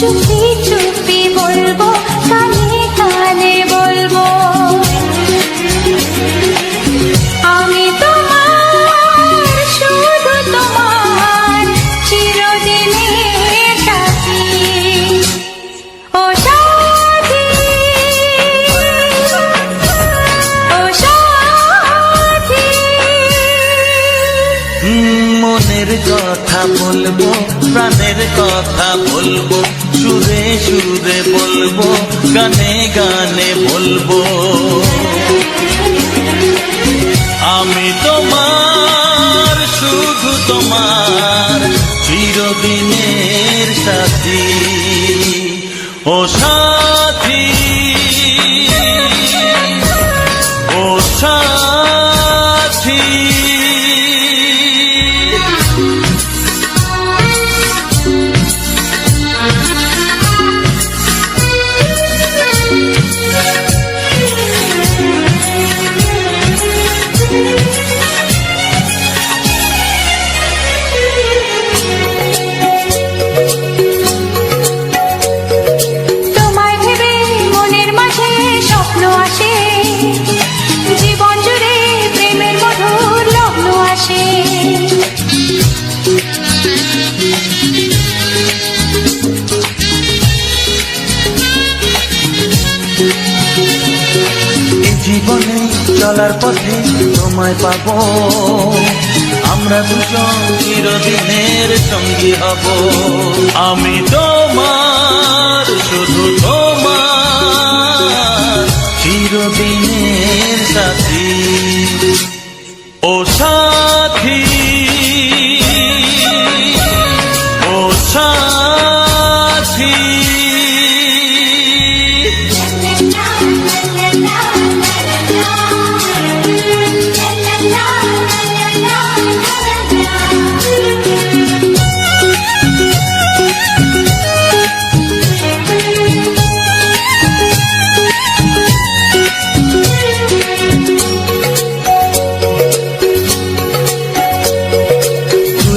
চুপি চুপি বলব, কানে কানে বলব। আমি তোমার, শুধু তোমার চিরদিনের সাথী মনের কথা বলব প্রাণের কথা বলব, সুরে সুরে বলব, গানে গানে বলব। আমি তোমার, শুধু তোমার চিরদিনের সাথী। ও জীবনে চলার পথে তোমায় পাব। আমরা দুজন চিরদিনের সঙ্গী হব। আমি তোমার, শুধু তোমার। চিরদিনের সাথী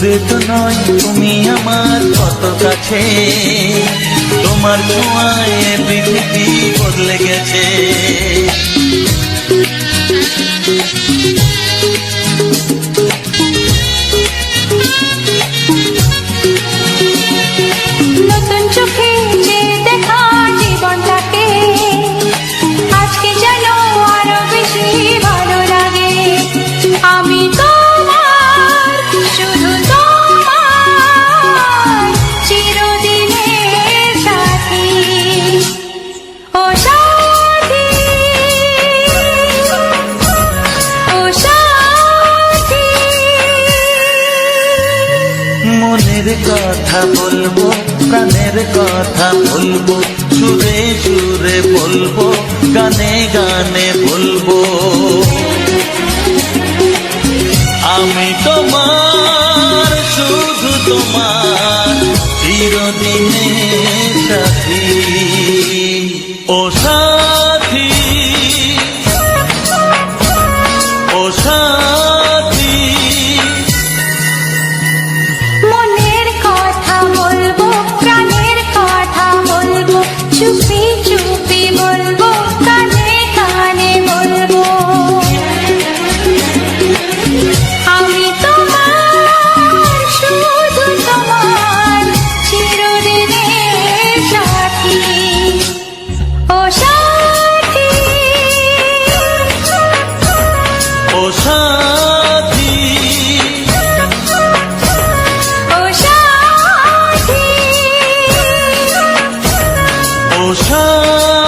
দূরে তো নয় তুমি আমার কত কাছে। তোমার ছোঁয়ায় পৃথিবী বদলে গেছে। মনের কথা বলব প্রাণের কথা বলব সুরে সুরে বলব গানে গানে 她